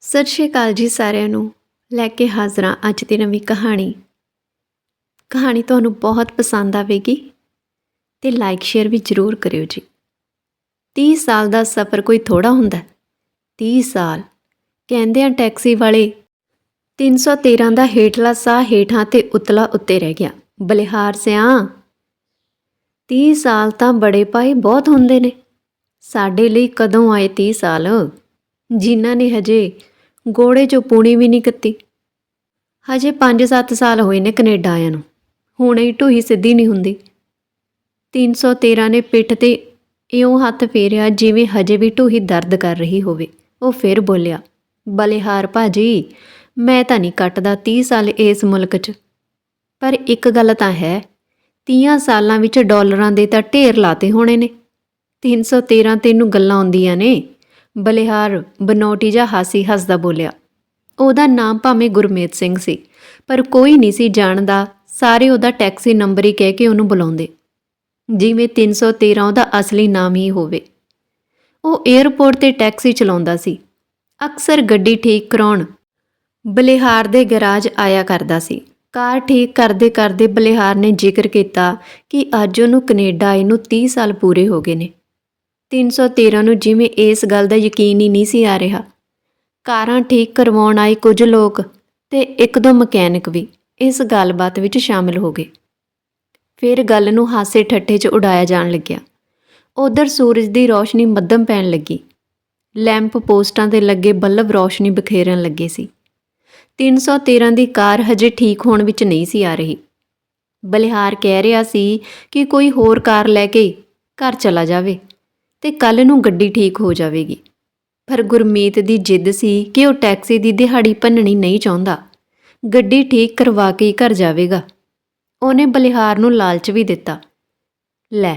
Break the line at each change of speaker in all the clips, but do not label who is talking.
ਸਤਿ ਸ਼੍ਰੀ ਅਕਾਲ ਜੀ ਸਾਰਿਆਂ ਨੂੰ। ਲੈ ਕੇ ਹਾਜ਼ਰਾਂ ਅੱਜ ਦੀ ਨਵੀਂ ਕਹਾਣੀ। ਕਹਾਣੀ ਤੁਹਾਨੂੰ ਬਹੁਤ ਪਸੰਦ ਆਵੇਗੀ ਤੇ ਲਾਈਕ ਸ਼ੇਅਰ ਵੀ ਜ਼ਰੂਰ ਕਰਿਓ ਜੀ। 30 ਸਾਲ ਦਾ ਸਫ਼ਰ ਕੋਈ ਥੋੜਾ ਹੁੰਦਾ ਹੈ। 30 ਸਾਲ। ਕਹਿੰਦੇ ਆ ਟੈਕਸੀ ਵਾਲੇ 313 ਦਾ ਹੇਠਲਾ ਸਾਹ ਹੇਠਾਂ ਤੇ ਉਤਲਾ ਉੱਤੇ ਰਹਿ ਗਿਆ। ਬਲਿਹਾਰ ਸਿਆ 30 ਸਾਲ ਤਾਂ ਬੜੇ ਭਾਈ ਬਹੁਤ ਹੁੰਦੇ ਨੇ। ਸਾਡੇ ਲਈ ਕਦੋਂ ਆਏ 30 ਸਾਲ? ਜਿਨ੍ਹਾਂ ਨੇ ਹਜੇ ਗੋੜੇ 'ਚੋਂ ਪੂਣੀ ਵੀ ਨਹੀਂ ਕੱਤੀ। ਹਜੇ 5-7 ਸਾਲ ਹੋਏ ਨੇ ਕੈਨੇਡਾ ਆਇਆਂ ਨੂੰ। ਹੁਣੇ ਹੀ ਢੂਹੀ ਸਿੱਧੀ ਨਹੀਂ ਹੁੰਦੀ। 313 ਨੇ ਪਿੱਠ ਤੇ ਇਉਂ ਹੱਥ ਫੇਰਿਆ ਜਿਵੇਂ ਹਜੇ ਵੀ ਢੂਹੀ ਦਰਦ ਕਰ ਰਹੀ ਹੋਵੇ। ਉਹ ਫਿਰ ਬੋਲਿਆ, ਬਲਿਹਾਰ ਭਾਜੀ, ਮੈਂ ਤਾਂ ਨਹੀਂ ਕੱਟਦਾ 30 ਸਾਲ ਇਸ ਮੁਲਕ 'ਚ। ਪਰ ਇੱਕ ਗੱਲ ਤਾਂ ਹੈ 30 ਸਾਲਾਂ ਵਿੱਚ ਡਾਲਰਾਂ ਦੇ ਤਾਂ ਢੇਰ ਲਾਤੇ ਹੋਣੇ ਨੇ। 313 ਤੈਨੂੰ ਗੱਲਾਂ ਆਉਂਦੀਆਂ ਨੇ। ਬਲਿਹਾਰ ਬਨੋਟੀ ਜਾਂ ਹਾਸੀ ਹੱਸਦਾ ਬੋਲਿਆ। ਉਹਦਾ ਨਾਮ ਭਾਵੇਂ ਗੁਰਮੇਤ ਸਿੰਘ ਸੀ, ਪਰ ਕੋਈ ਨਹੀਂ ਸੀ ਜਾਣਦਾ, ਸਾਰੇ ਉਹਦਾ ਟੈਕਸੀ ਨੰਬਰ ਹੀ ਕਹਿ ਕੇ ਉਹਨੂੰ ਬੁਲਾਉਂਦੇ। ਜਿਵੇਂ 313 ਉਹਦਾ ਅਸਲੀ ਨਾਮ ਹੀ ਹੋਵੇ। ਉਹ 에ਅਰਪੋਰਟ ਤੇ ਟੈਕਸੀ ਚਲਾਉਂਦਾ ਸੀ। ਅਕਸਰ ਗੱਡੀ ਠੀਕ ਕਰਾਉਣ ਬਲਿਹਾਰ ਦੇ ਗੈਰਾਜ ਆਇਆ ਕਰਦਾ ਸੀ। ਕਾਰ ਠੀਕ ਕਰਦੇ ਕਰਦੇ ਬਲਿਹਾਰ ਨੇ ਜ਼ਿਕਰ ਕੀਤਾ ਕਿ ਅੱਜ ਉਹਨੂੰ ਕੈਨੇਡਾ ਆਏ ਨੂੰ 30 ਸਾਲ ਪੂਰੇ ਹੋ ਗਏ ਨੇ। 313 ਨੂੰ ਜਿਵੇਂ ਇਸ ਗੱਲ ਦਾ ਯਕੀਨ ਹੀ ਨਹੀਂ ਸੀ ਆ ਰਿਹਾ। ਕਾਰਾਂ ਠੀਕ ਕਰਵਾਉਣ ਆਏ ਕੁਝ ਲੋਕ ਤੇ ਇੱਕ ਦੋ ਮਕੈਨਿਕ ਵੀ ਇਸ ਗੱਲਬਾਤ ਵਿੱਚ ਸ਼ਾਮਿਲ ਹੋ ਗਏ। ਫਿਰ ਗੱਲ ਨੂੰ ਹਾਸੇ ਠੱਠੇ 'ਚ ਉਡਾਇਆ ਜਾਣ ਲੱਗਿਆ। ਉਧਰ ਸੂਰਜ ਦੀ ਰੋਸ਼ਨੀ ਮੱਧਮ ਪੈਣ ਲੱਗੀ। ਲੈਂਪ ਪੋਸਟਾਂ ਤੇ ਲੱਗੇ ਬੱਲਬ ਰੋਸ਼ਨੀ ਬਖੇਰਨ ਲੱਗੇ ਸੀ। 313 ਦੀ ਕਾਰ ਹਜੇ ਠੀਕ ਹੋਣ ਵਿੱਚ ਨਹੀਂ ਸੀ ਆ ਰਹੀ। ਬਲਿਹਾਰ ਕਹਿ ਰਿਹਾ ਸੀ ਕਿ ਕੋਈ ਹੋਰ ਕਾਰ ਲੈ ਕੇ ਘਰ ਚਲਾ ਜਾਵੇ। ਤੇ ਕੱਲ ਨੂੰ ਗੱਡੀ ਠੀਕ ਹੋ ਜਾਵੇਗੀ। ਪਰ ਗੁਰਮੀਤ ਦੀ ਜਿੱਦ ਸੀ ਕਿ ਉਹ ਟੈਕਸੀ ਦੀ ਦਿਹਾੜੀ ਭੰਨਣੀ ਨਹੀਂ ਚਾਹੁੰਦਾ। ਗੱਡੀ ਠੀਕ ਕਰਵਾ ਕੇ ਹੀ ਘਰ ਜਾਵੇਗਾ। ਉਹਨੇ ਬਲਿਹਾਰ ਨੂੰ ਲਾਲਚ ਵੀ ਦਿੱਤਾ। ਲੈ,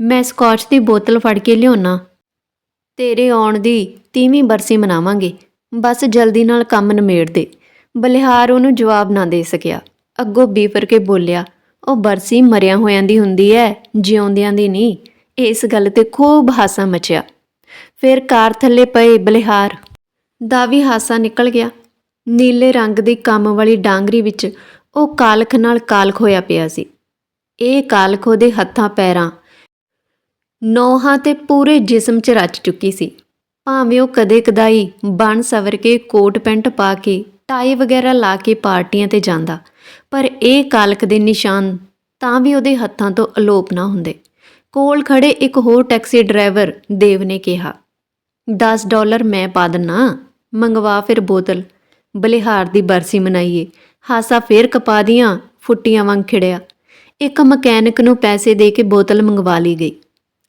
ਮੈਂ ਸਕਾਚ ਦੀ ਬੋਤਲ ਫੜ ਕੇ ਲਿਆਉਣਾ। ਤੇਰੇ ਆਉਣ ਦੀ ਤੀਵੀਂ ਬਰਸੀ ਮਨਾਵਾਂਗੇ। ਬਸ ਜਲਦੀ ਨਾਲ ਕੰਮ ਨਿਮੇੜ ਦੇ। ਬਲਿਹਾਰ ਉਹਨੂੰ ਜਵਾਬ ਨਾ ਦੇ ਸਕਿਆ। ਅੱਗੋਂ ਬੀਫਰ ਕੇ ਬੋਲਿਆ, ਉਹ ਬਰਸੀ ਮਰਿਆਂ ਹੋਇਆਂ ਦੀ ਹੁੰਦੀ ਐ, ਜਿਉਂਦਿਆਂ ਦੀ ਨਹੀਂ। ਇਸ ਗੱਲ ਤੇ ਖੂਬ ਹਾਸਾ ਮਚਿਆ। ਫਿਰ ਕਾਰ ਥੱਲੇ ਪਏ ਬਲਿਹਾਰ। ਦਾ ਵੀ ਹਾਸਾ ਨਿਕਲ ਗਿਆ। ਨੀਲੇ ਰੰਗ ਦੀ ਕੰਮ ਵਾਲੀ ਡਾਂਗਰੀ ਵਿੱਚ ਉਹ ਕਾਲਖ ਨਾਲ ਕਾਲਖ ਹੋਇਆ ਪਿਆ ਸੀ। ਇਹ ਕਾਲਖ ਉਹਦੇ ਹੱਥਾਂ ਪੈਰਾਂ, ਨੋਹਾਂ ਤੇ ਪੂਰੇ ਜਿਸਮ 'ਚ ਰਚ ਚੁੱਕੀ ਸੀ। ਭਾਵੇਂ ਉਹ ਕਦੇ ਕਦਾਈ ਬਣ ਸਵਰ ਕੇ ਕੋਟ ਪੈਂਟ ਪਾ ਕੇ, ਟਾਈ ਵਗੈਰਾ ਲਾ ਕੇ ਪਾਰਟੀਆਂ ਤੇ ਜਾਂਦਾ, ਪਰ ਇਹ ਕਾਲਕ ਦੇ ਨਿਸ਼ਾਨ ਤਾਂ ਵੀ ਉਹਦੇ ਹੱਥਾਂ ਤੋਂ ਅਲੋਪ ਨਾ ਹੁੰਦੇ। ਕੋਲ ਖੜੇ ਇੱਕ ਹੋਰ ਟੈਕਸੀ ਡਰਾਈਵਰ ਦੇਵ ਨੇ ਕਿਹਾ 10 ਡਾਲਰ ਮੈਂ ਪਾ ਦਿੰਨਾ, ਮੰਗਵਾ ਫਿਰ ਬੋਤਲ। ਬਲਿਹਾਰ ਦੀ ਬਰਸੀ ਮਨਾਈਏ, ਹਾਸਾ ਫੇਰ ਕਪਾ ਦੀਆਂ ਫੁੱਟੀਆਂ ਵਾਂਗ ਖਿੜਿਆ। ਇੱਕ ਮਕੈਨਿਕ ਨੂੰ ਪੈਸੇ ਦੇ ਕੇ ਬੋਤਲ ਮੰਗਵਾ ਲਈ ਗਈ।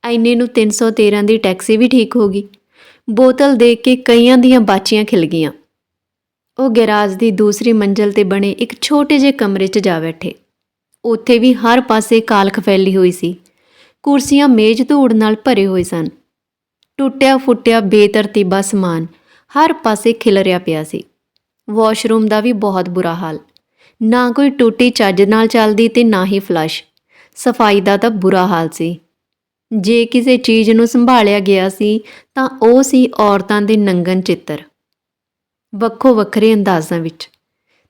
ਐਨੇ ਨੂੰ 313 ਦੀ ਟੈਕਸੀ ਵੀ ਠੀਕ ਹੋ ਗਈ। ਬੋਤਲ ਦੇਖ ਕੇ ਕਈਆਂ ਦੀਆਂ ਬਾਚੀਆਂ ਖਿਲ ਗਈਆਂ। ਉਹ ਗੈਰਾਜ ਦੀ ਦੂਸਰੀ ਮੰਜ਼ਲ ਤੇ ਬਣੇ ਇੱਕ ਛੋਟੇ ਜਿਹੇ ਕਮਰੇ 'ਚ ਜਾ ਬੈਠੇ। ਉੱਥੇ ਵੀ ਹਰ ਪਾਸੇ ਕਾਲਖ ਫੈਲੀ ਹੋਈ ਸੀ। ਕੁਰਸੀਆਂ ਮੇਜ਼ ਧੂੜ ਨਾਲ ਭਰੇ ਹੋਏ ਸਨ। ਟੁੱਟਿਆ ਫੁੱਟਿਆ ਬੇਤਰਤੀਬਾ ਸਮਾਨ ਹਰ ਪਾਸੇ ਖਿਲਰਿਆ ਪਿਆ ਸੀ। ਵਾਸ਼ਰੂਮ ਦਾ ਵੀ ਬਹੁਤ ਬੁਰਾ ਹਾਲ। ਨਾ ਕੋਈ ਟੂਟੀ ਚੱਜ ਨਾਲ ਚੱਲਦੀ ਤੇ ਨਾ ਹੀ ਫਲਸ਼। ਸਫ਼ਾਈ ਦਾ ਤਾਂ ਬੁਰਾ ਹਾਲ ਸੀ। ਜੇ ਕਿਸੇ ਚੀਜ਼ ਨੂੰ ਸੰਭਾਲਿਆ ਗਿਆ ਸੀ ਤਾਂ ਉਹ ਸੀ ਔਰਤਾਂ ਦੇ ਨੰਗਨ ਚਿੱਤਰ। ਵੱਖੋ ਵੱਖਰੇ ਅੰਦਾਜ਼ਾਂ ਵਿੱਚ।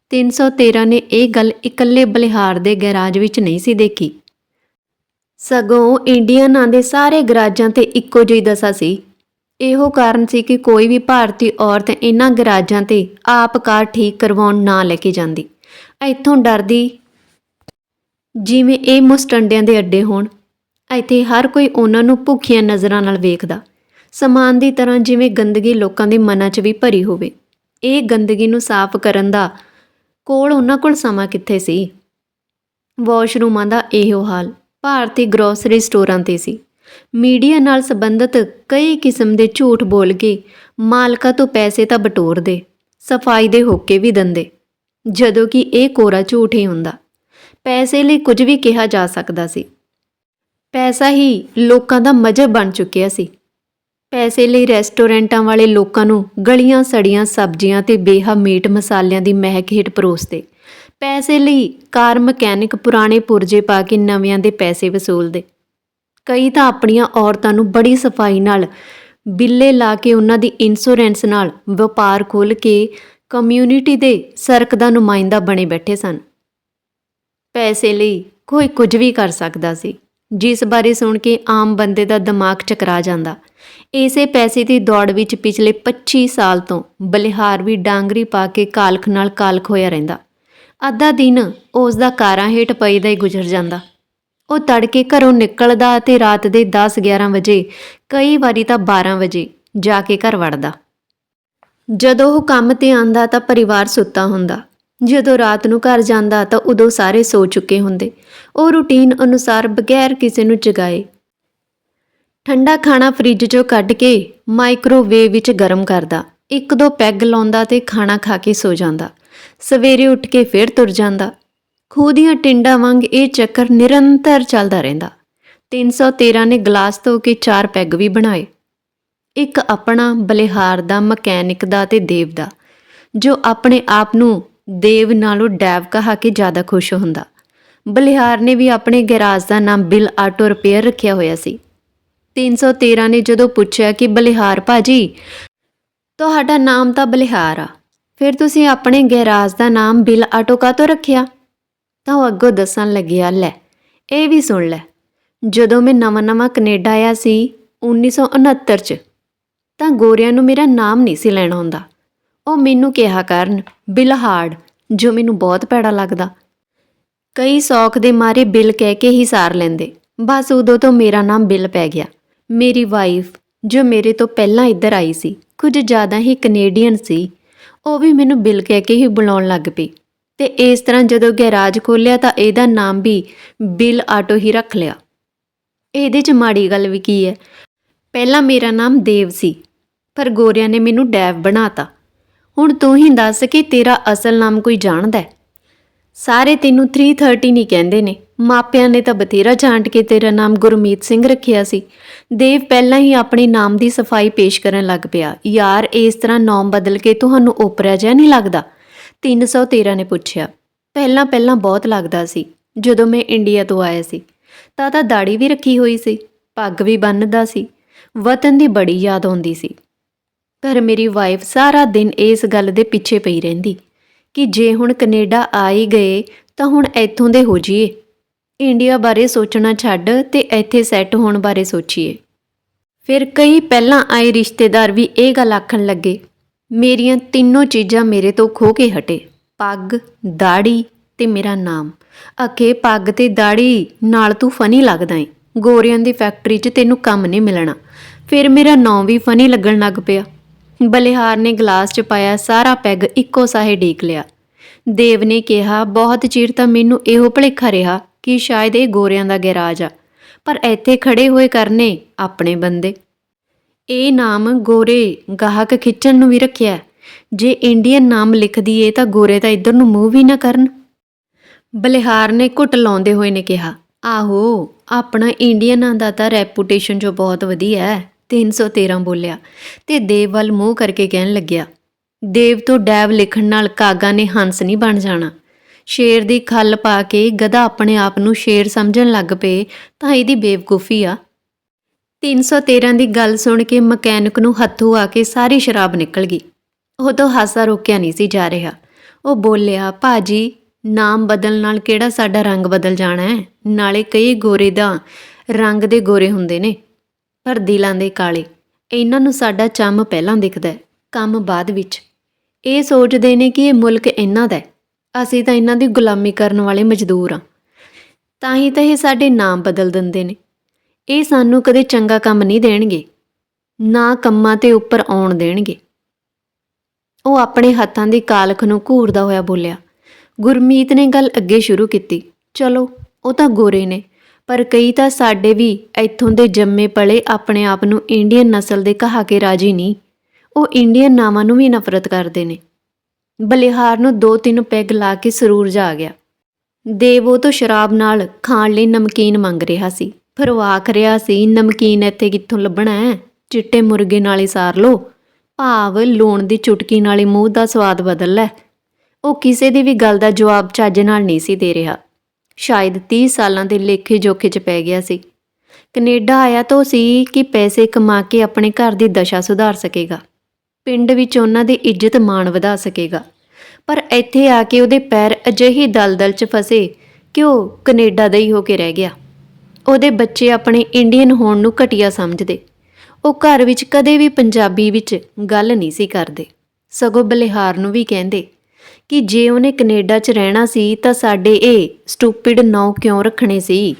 313 ਨੇ ਇਹ ਗੱਲ ਇਕੱਲੇ ਬਲਿਹਾਰ ਦੇ ਗੈਰਾਜ ਵਿੱਚ ਨਹੀਂ ਸੀ ਦੇਖੀ। ਸਗੋਂ ਇੰਡੀਅਨਾਂ ਦੇ ਸਾਰੇ ਗਰਾਜਾਂ ਤੇ ਇੱਕੋ ਜਿਹੀ ਦਸ਼ਾ ਸੀ। ਇਹੋ ਕਾਰਨ ਸੀ ਕਿ ਕੋਈ ਵੀ ਭਾਰਤੀ ਔਰਤ ਇਹਨਾਂ ਗਰਾਜਾਂ ਤੇ ਆਪ ਕਾਰ ਠੀਕ ਕਰਵਾਉਣ ਨਾ ਲੈ ਕੇ ਜਾਂਦੀ। ਇੱਥੋਂ ਡਰਦੀ ਜਿਵੇਂ ਇਹ ਮੁਸਟੰਡਿਆਂ ਦੇ ਅੱਡੇ ਹੋਣ। ਇੱਥੇ ਹਰ ਕੋਈ ਉਹਨਾਂ ਨੂੰ ਭੁੱਖੀਆਂ ਨਜ਼ਰਾਂ ਨਾਲ ਵੇਖਦਾ। ਸਮਾਨ ਦੀ ਤਰ੍ਹਾਂ ਜਿਵੇਂ ਗੰਦਗੀ ਲੋਕਾਂ ਦੇ ਮਨਾਂ 'ਚ ਵੀ ਭਰੀ ਹੋਵੇ। ਇਹ ਗੰਦਗੀ ਨੂੰ ਸਾਫ਼ ਕਰਨ ਦਾ ਕੋਲ ਉਹਨਾਂ ਕੋਲ ਸਮਾਂ ਕਿੱਥੇ ਸੀ? ਵਾਸ਼ਰੂਮਾਂ ਦਾ ਇਹੋ ਹਾਲ। ਭਾਰਤੀ ਗਰੋਸਰੀ ਸਟੋਰਾਂ ਤੇ ਸੀ। ਮੀਡੀਆ ਨਾਲ ਸੰਬੰਧਿਤ ਕਈ ਕਿਸਮ ਦੇ ਝੂਠ ਬੋਲ ਕੇ ਮਾਲਕਾਂ ਤੋਂ ਪੈਸੇ ਤਾਂ ਬਟੋਰਦੇ ਸਫ਼ਾਈ ਦੇ ਹੋਕੇ ਵੀ ਦਿੰਦੇ, ਜਦੋਂ ਕਿ ਇਹ ਕੋਰਾ ਝੂਠ ਹੀ ਹੁੰਦਾ। ਪੈਸੇ ਲਈ ਕੁਝ ਵੀ ਕਿਹਾ ਜਾ ਸਕਦਾ ਸੀ। ਪੈਸਾ ਹੀ ਲੋਕਾਂ ਦਾ ਮਜ਼ਹਬ ਬਣ ਚੁੱਕਿਆ ਸੀ। ਪੈਸੇ ਲਈ ਰੈਸਟੋਰੈਂਟਾਂ ਵਾਲੇ ਲੋਕਾਂ ਨੂੰ ਗਲੀਆਂ ਸੜੀਆਂ ਸਬਜ਼ੀਆਂ ਤੇ ਬੇਹਾ ਮੀਟ ਮਸਾਲਿਆਂ ਦੀ ਮਹਿਕ ਹੇਠ ਪਰੋਸਦੇ ਪੈਸੇ ਲਈ ਕਾਰ ਮਕੈਨਿਕ ਪੁਰਾਣੇ ਪੁਰਜੇ ਪਾ ਕੇ ਨਵਿਆਂ ਦੇ ਪੈਸੇ ਵਸੂਲਦੇ। ਕਈ ਤਾਂ ਆਪਣੀਆਂ ਔਰਤਾਂ ਨੂੰ ਬੜੀ ਸਫ਼ਾਈ ਨਾਲ ਬਿੱਲੇ ਲਾ ਕੇ ਉਹਨਾਂ ਦੀ ਇੰਸ਼ੋਰੈਂਸ ਨਾਲ ਵਪਾਰ ਖੋਲ੍ਹ ਕੇ ਕਮਿਊਨਿਟੀ ਦੇ ਸਰਕ ਦਾ ਨੁਮਾਇੰਦਾ ਬਣੇ ਬੈਠੇ ਸਨ। ਪੈਸੇ ਲਈ ਕੋਈ ਕੁਝ ਵੀ ਕਰ ਸਕਦਾ ਸੀ, ਜਿਸ ਬਾਰੇ ਸੁਣ ਕੇ ਆਮ ਬੰਦੇ ਦਾ ਦਿਮਾਗ ਚਕਰਾ ਜਾਂਦਾ। ਇਸੇ ਪੈਸੇ ਦੀ ਦੌੜ ਵਿੱਚ ਪਿਛਲੇ 25 ਸਾਲ ਤੋਂ ਬਲਿਹਾਰ ਵੀ ਡਾਂਗਰੀ ਪਾ ਕੇ ਕਾਲਖ ਨਾਲ ਕਾਲਖ ਹੋਇਆ ਰਹਿੰਦਾ। ਅੱਧਾ ਦਿਨ ਉਸ ਦਾ ਕਾਰਾਂ ਹੇਠ ਪਈ ਦਾ ਹੀ ਗੁਜ਼ਰ ਜਾਂਦਾ। ਉਹ ਤੜਕੇ ਘਰੋਂ ਨਿਕਲਦਾ ਤੇ ਰਾਤ ਦੇ 10-11 ਵਜੇ, ਕਈ ਵਾਰੀ ਤਾਂ 12 ਵਜੇ, ਜਾ ਕੇ ਘਰ ਵੜਦਾ। ਜਦੋਂ ਉਹ ਕੰਮ ਤੇ ਆਂਦਾ ਤਾਂ ਪਰਿਵਾਰ ਸੁੱਤਾ ਹੁੰਦਾ। ਜਦੋਂ ਰਾਤ ਨੂੰ ਘਰ ਜਾਂਦਾ ਤਾਂ ਉਦੋਂ ਸਾਰੇ ਸੋ ਚੁੱਕੇ ਹੁੰਦੇ। ਉਹ ਰੂਟੀਨ ਅਨੁਸਾਰ ਬਗੈਰ ਕਿਸੇ ਨੂੰ ਜਗਾਏ। ਠੰਡਾ ਖਾਣਾ ਫ੍ਰਿਜ 'ਚੋਂ ਕੱਢ ਕੇ ਮਾਈਕ੍ਰੋਵੇਵ ਵਿੱਚ ਗਰਮ ਕਰਦਾ। ਇੱਕ ਦੋ ਪੈਗ ਲਾਉਂਦਾ ਤੇ ਖਾਣਾ ਖਾ ਕੇ ਸੋ ਜਾਂਦਾ। ਸਵੇਰੇ ਉੱਠ ਕੇ ਫਿਰ ਤੁਰ ਜਾਂਦਾ। ਖੂਹ ਦੀਆਂ ਟਿੰਡਾਂ ਵਾਂਗ ਇਹ ਚੱਕਰ ਨਿਰੰਤਰ ਚੱਲਦਾ ਰਹਿੰਦਾ। 313 ਨੇ ਗਲਾਸ ਧੋ ਕੇ ਚਾਰ ਪੈਗ ਵੀ ਬਣਾਏ। ਇੱਕ ਆਪਣਾ ਬਲਿਹਾਰ ਦਾ, ਮਕੈਨਿਕ ਦਾ ਤੇ ਦੇਵ ਦਾ, ਜੋ ਆਪਣੇ ਆਪ ਨੂੰ ਦੇਵ ਨਾਲੋਂ ਡੈਵ ਕਹਾ ਕੇ ਜ਼ਿਆਦਾ ਖੁਸ਼ ਹੁੰਦਾ। ਬਲਿਹਾਰ ਨੇ ਵੀ ਆਪਣੇ ਗੈਰਾਜ ਦਾ ਨਾਮ ਬਿਲ ਆਟੋ ਰਿਪੇਅਰ ਰੱਖਿਆ ਹੋਇਆ ਸੀ। 313 ਨੇ ਜਦੋਂ ਪੁੱਛਿਆ ਕਿ ਬਲਿਹਾਰ ਭਾਜੀ ਤੁਹਾਡਾ ਨਾਮ ਤਾਂ ਬਲਿਹਾਰ ਆ। ਫਿਰ ਤੁਸੀਂ ਆਪਣੇ ਗੈਰਾਜ ਦਾ ਨਾਮ ਬਿਲ ਆਟੋਕਾ ਤੋਂ ਰੱਖਿਆ? ਤਾਂ ਉਹ ਅੱਗੋਂ ਦੱਸਣ ਲੱਗਿਆ, ਲੈ, ਇਹ ਵੀ ਸੁਣ ਲੈ। ਜਦੋਂ ਮੈਂ ਨਵਾਂ-ਨਵਾਂ ਕੈਨੇਡਾ ਆਇਆ ਸੀ 1969 ਚ, ਤਾਂ ਗੋਰਿਆਂ ਨੂੰ ਮੇਰਾ ਨਾਮ ਨਹੀਂ ਸੀ ਲੈਣਾ ਹੁੰਦਾ। ਉਹ ਮੈਨੂੰ ਕਿਹਾ ਕਰਨ, ਬਿਲਹਾੜ ਜੋ ਮੈਨੂੰ ਬਹੁਤ ਭੈੜਾ ਲੱਗਦਾ। ਕਈ ਸੌਖ ਦੇ ਮਾਰੇ ਬਿਲ ਕਹਿ ਕੇ ਹੀ ਸਾਰ ਲੈਂਦੇ। ਬਸ ਉਦੋਂ ਤੋਂ ਮੇਰਾ ਨਾਮ ਬਿਲ ਪੈ ਗਿਆ। ਮੇਰੀ ਵਾਈਫ ਜੋ ਮੇਰੇ ਤੋਂ ਪਹਿਲਾਂ ਇੱਧਰ ਆਈ ਸੀ। ਕੁਝ ਜ਼ਿਆਦਾ ਹੀ ਕੈਨੇਡੀਅਨ ਸੀ। ਉਹ ਵੀ ਮੈਨੂੰ ਬਿਲ ਕਹਿ ਕੇ ਹੀ ਬੁਲਾਉਣ ਲੱਗ ਪਈ। ਤੇ ਇਸ ਤਰ੍ਹਾਂ ਜਦੋਂ ਗੈਰਾਜ ਖੋਲ੍ਹਿਆ ਤਾਂ ਇਹਦਾ ਨਾਮ ਵੀ ਬਿਲ ਆਟੋ ਹੀ ਰੱਖ ਲਿਆ। ਇਹਦੇ 'ਚ ਮਾੜੀ ਗੱਲ ਵੀ ਕੀ ਹੈ? ਪਹਿਲਾਂ ਮੇਰਾ ਨਾਮ ਦੇਵ ਸੀ, ਪਰ ਗੋਰਿਆਂ ਨੇ ਮੈਨੂੰ ਡੈਵ ਬਣਾਤਾ। ਹੁਣ ਤੂੰ ਹੀ ਦੱਸ ਕਿ ਤੇਰਾ ਅਸਲ ਨਾਮ ਕੋਈ ਜਾਣਦਾ ਹੈ? ਸਾਰੇ ਤੈਨੂੰ 330 ਨਹੀਂ ਕਹਿੰਦੇ ਨੇ। ਮਾਪਿਆਂ ਨੇ ਤਾਂ ਬਥੇਰਾ ਛਾਂਟ ਕੇ ਤੇਰਾ ਨਾਮ ਗੁਰਮੀਤ ਸਿੰਘ ਰੱਖਿਆ ਸੀ। ਦੇਵ ਪਹਿਲਾਂ ਹੀ ਆਪਣੇ ਨਾਮ ਦੀ ਸਫ਼ਾਈ ਪੇਸ਼ ਕਰਨ ਲੱਗ ਪਿਆ। ਯਾਰ, ਇਸ ਤਰ੍ਹਾਂ ਨਾਮ ਬਦਲ ਕੇ ਤੁਹਾਨੂੰ ਓਪਰਾ ਜਿਹਾ ਨਹੀਂ ਲੱਗਦਾ? 313 ਨੇ ਪੁੱਛਿਆ। ਪਹਿਲਾਂ ਪਹਿਲਾਂ ਬਹੁਤ ਲੱਗਦਾ ਸੀ, ਜਦੋਂ ਮੈਂ ਇੰਡੀਆ ਤੋਂ ਆਇਆ ਸੀ। ਤਾਂ ਤਾਂ ਦਾੜੀ ਵੀ ਰੱਖੀ ਹੋਈ ਸੀ, ਪੱਗ ਵੀ ਬੰਨਦਾ ਸੀ। ਵਤਨ ਦੀ ਬੜੀ ਯਾਦ ਆਉਂਦੀ ਸੀ। ਪਰ ਮੇਰੀ ਵਾਈਫ ਸਾਰਾ ਦਿਨ ਇਸ ਗੱਲ ਦੇ ਪਿੱਛੇ ਪਈ ਰਹਿੰਦੀ ਕਿ ਜੇ ਹੁਣ ਕੈਨੇਡਾ ਆ ਹੀ ਗਏ, ਤਾਂ ਹੁਣ ਇੱਥੋਂ ਦੇ ਹੋ ਜਾਈਏ। ਇੰਡੀਆ ਬਾਰੇ ਸੋਚਣਾ ਛੱਡ ਤੇ ਇੱਥੇ ਸੈੱਟ ਹੋਣ ਬਾਰੇ ਸੋਚੀਏ। ਫਿਰ ਕਈ ਪਹਿਲਾਂ ਆਏ ਰਿਸ਼ਤੇਦਾਰ ਵੀ ਇਹ ਗੱਲ ਆਖਣ ਲੱਗੇ, ਮੇਰੀਆਂ ਤਿੰਨੋਂ ਚੀਜ਼ਾਂ ਮੇਰੇ ਤੋਂ ਖੋ ਕੇ ਹਟੇ, ਪੱਗ ਦਾੜੀ ਤੇ ਮੇਰਾ ਨਾਮ। ਅਕੇ ਪੱਗ ਤੇ ਦਾੜੀ ਨਾਲ ਤੂੰ ਫਨੀ ਲੱਗਦਾ ਏ। ਗੋਰਿਆਂ ਦੀ ਫੈਕਟਰੀ 'ਚ ਤੈਨੂੰ ਕੰਮ ਨਹੀਂ ਮਿਲਣਾ। ਫਿਰ ਮੇਰਾ ਨਾਂ ਵੀ ਫਨੀ ਲੱਗਣ ਲੱਗ ਪਿਆ। ਬਲਿਹਾਰ ਨੇ ਗਲਾਸ 'ਚ ਪਾਇਆ ਸਾਰਾ ਪੈਗ ਇੱਕੋ ਸਾਹੇ ਢੀਕ ਲਿਆ। ਦੇਵ ਨੇ ਕਿਹਾ, ਬਹੁਤ ਚਿਰ ਤਾਂ ਮੈਨੂੰ ਇਹੋ ਭਲੇਖਾ ਰਿਹਾ। ਕਿ ਸ਼ਾਇਦ ਇਹ ਗੋਰਿਆਂ ਦਾ ਗੈਰਾਜ ਆ। ਪਰ ਇੱਥੇ ਖੜੇ ਹੋਏ ਕਰਨੇ ਆਪਣੇ ਬੰਦੇ। ਇਹ ਨਾਮ ਗੋਰੇ ਗਾਹਕ ਖਿੱਚਣ ਨੂੰ ਵੀ ਰੱਖਿਆ ਜੇ ਇੰਡੀਅਨ ਨਾਮ ਲਿਖ ਦਈਏ ਤਾਂ ਗੋਰੇ ਤਾਂ ਇੱਧਰ ਨੂੰ ਮੂੰਹ ਵੀ ਨਾ ਕਰਨ। ਬਲਿਹਾਰ ਨੇ ਘੁੱਟ ਲਾਉਂਦੇ ਹੋਏ ਨੇ ਕਿਹਾ, ਆਹੋ, ਆਪਣਾ ਇੰਡੀਅਨਾਂ ਦਾ ਤਾਂ ਰੈਪੂਟੇਸ਼ਨ ਜੋ ਬਹੁਤ ਵਧੀਆ ਹੈ 313 ਬੋਲਿਆ ਤੇ ਦੇਵ ਵੱਲ ਮੂੰਹ ਕਰਕੇ ਕਹਿਣ ਲੱਗਿਆ, ਦੇਵ ਤੋਂ ਡੈਵ ਲਿਖਣ ਨਾਲ ਕਾਗਾ ਨੇ ਹੰਸ ਨਹੀਂ ਬਣ ਜਾਣਾ। ਸ਼ੇਰ ਦੀ ਖੱਲ ਪਾ ਕੇ ਗਧਾ ਆਪਣੇ ਆਪ ਨੂੰ ਸ਼ੇਰ ਸਮਝਣ ਲੱਗ ਪਏ, ਤਾਂ ਇਹਦੀ ਬੇਵਕੂਫੀ ਆ। 313 ਦੀ ਗੱਲ ਸੁਣ ਕੇ ਮਕੈਨਿਕ ਨੂੰ ਹੱਥੋਂ ਆ ਕੇ ਸਾਰੀ ਸ਼ਰਾਬ ਨਿਕਲ ਗਈ। ਉਹ ਤੋਂ ਹਾਸਾ ਰੋਕਿਆ ਨਹੀਂ ਸੀ ਜਾ ਰਿਹਾ। ਉਹ ਬੋਲਿਆ, ਭਾਜੀ, ਨਾਮ ਬਦਲ ਨਾਲ ਕਿਹੜਾ ਸਾਡਾ ਰੰਗ ਬਦਲ ਜਾਣਾ ਹੈ? ਨਾਲੇ ਕਈ ਗੋਰੇ ਦਾ ਰੰਗ ਦੇ ਗੋਰੇ ਹੁੰਦੇ ਨੇ, ਪਰ ਦਿਲਾਂ ਦੇ ਕਾਲੇ। ਇਹਨਾਂ ਨੂੰ ਸਾਡਾ ਚੰਮ ਪਹਿਲਾਂ ਦਿਖਦਾ ਹੈ, ਕੰਮ ਬਾਅਦ ਵਿੱਚ। ਇਹ ਸੋਚਦੇ ਨੇ ਕਿ ਇਹ ਮੁਲਕ ਇਹਨਾਂ ਦਾ ਹੈ। ਅਸੀਂ ਤਾਂ ਇਹਨਾਂ ਦੀ ਗੁਲਾਮੀ ਕਰਨ ਵਾਲੇ ਮਜ਼ਦੂਰ ਆ ਤਾਂ ਹੀ ਤਾਂ ਇਹ ਸਾਡੇ ਨਾਮ ਬਦਲ ਦਿੰਦੇ ਨੇ। ਇਹ ਸਾਨੂੰ ਕਦੇ ਚੰਗਾ ਕੰਮ ਨਹੀਂ ਦੇਣਗੇ, ਨਾ ਕੰਮਾਂ ਤੇ ਉੱਪਰ ਆਉਣ ਦੇਣਗੇ। ਉਹ ਆਪਣੇ ਹੱਥਾਂ ਦੀ ਕਾਲਖ ਨੂੰ ਘੂਰਦਾ ਹੋਇਆ ਬੋਲਿਆ, ਗੁਰਮੀਤ ਨੇ ਗੱਲ ਅੱਗੇ ਸ਼ੁਰੂ ਕੀਤੀ। ਚਲੋ, ਉਹ ਤਾਂ ਗੋਰੇ ਨੇ, ਪਰ ਕਈ ਤਾਂ ਸਾਡੇ ਵੀ ਇੱਥੋਂ ਦੇ ਜੰਮੇ ਪਲੇ ਆਪਣੇ ਆਪ ਨੂੰ ਇੰਡੀਅਨ ਨਸਲ ਦੇ ਕਹਾ ਕੇ ਰਾਜੀ ਨਹੀਂ। ਉਹ ਇੰਡੀਅਨ ਨਾਵਾਂ ਨੂੰ ਵੀ ਨਫ਼ਰਤ ਕਰਦੇ ਨੇ। ਬਲਿਹਾਰ ਨੂੰ ਦੋ ਤਿੰਨ ਪੈਗ ਲਾ ਕੇ ਸਰੂਰ ਜਾ ਗਿਆ। ਦੇਵ ਉਹ ਤੋਂ ਸ਼ਰਾਬ ਨਾਲ ਖਾਣ ਲਈ ਨਮਕੀਨ ਮੰਗ ਰਿਹਾ ਸੀ। ਫਿਰ ਉਹ ਆਖ ਰਿਹਾ ਸੀ, ਨਮਕੀਨ ਇੱਥੇ ਕਿੱਥੋਂ ਲੱਭਣਾ ਹੈ? ਚਿੱਟੇ ਮੁਰਗੇ ਨਾਲ ਹੀ ਸਾਰ ਲੋ ਭਾਵ ਲੂਣ ਦੀ ਚੁਟਕੀ ਨਾਲ ਹੀ ਮੂੰਹ ਦਾ ਸਵਾਦ ਬਦਲ ਲੈ। ਉਹ ਕਿਸੇ ਦੀ ਵੀ ਗੱਲ ਦਾ ਜਵਾਬ ਚੱਜ ਨਾਲ ਨਹੀਂ ਸੀ ਦੇ ਰਿਹਾ। ਸ਼ਾਇਦ 30 ਸਾਲਾਂ ਦੇ ਲੇਖੇ ਜੋਖੇ 'ਚ ਪੈ ਗਿਆ ਸੀ। ਕੈਨੇਡਾ ਆਇਆ ਤਾਂ ਉਹ ਸੀ ਕਿ ਪੈਸੇ ਕਮਾ ਕੇ ਆਪਣੇ ਘਰ ਦੀ ਦਸ਼ਾ ਸੁਧਾਰ ਸਕੇਗਾ। ਪਿੰਡ ਵਿੱਚ ਉਹਨਾਂ ਦੀ ਇੱਜ਼ਤ ਮਾਣ ਵਧਾ ਸਕੇਗਾ। ਪਰ ਇੱਥੇ ਆ ਕੇ ਉਹਦੇ ਪੈਰ ਅਜਿਹੀ ਦਲਦਲ 'ਚ ਫਸੇ ਕਿ ਉਹ ਕੈਨੇਡਾ ਦਾ ਹੀ ਹੋ ਕੇ ਰਹਿ ਗਿਆ। ਉਹਦੇ ਬੱਚੇ ਆਪਣੇ ਇੰਡੀਅਨ ਹੋਣ ਨੂੰ ਘਟੀਆ ਸਮਝਦੇ। ਉਹ ਘਰ ਵਿੱਚ ਕਦੇ ਵੀ ਪੰਜਾਬੀ ਵਿੱਚ ਗੱਲ ਨਹੀਂ ਸੀ ਕਰਦੇ। ਸਗੋਂ ਬਲਿਹਾਰ ਨੂੰ ਵੀ ਕਹਿੰਦੇ ਕਿ ਜੇ ਉਹਨੇ ਕੈਨੇਡਾ 'ਚ ਰਹਿਣਾ ਸੀ ਤਾਂ ਸਾਡੇ ਇਹ ਸਟੂਪਿਡ ਨੌ ਕਿਉਂ ਰੱਖਣੇ ਸੀ?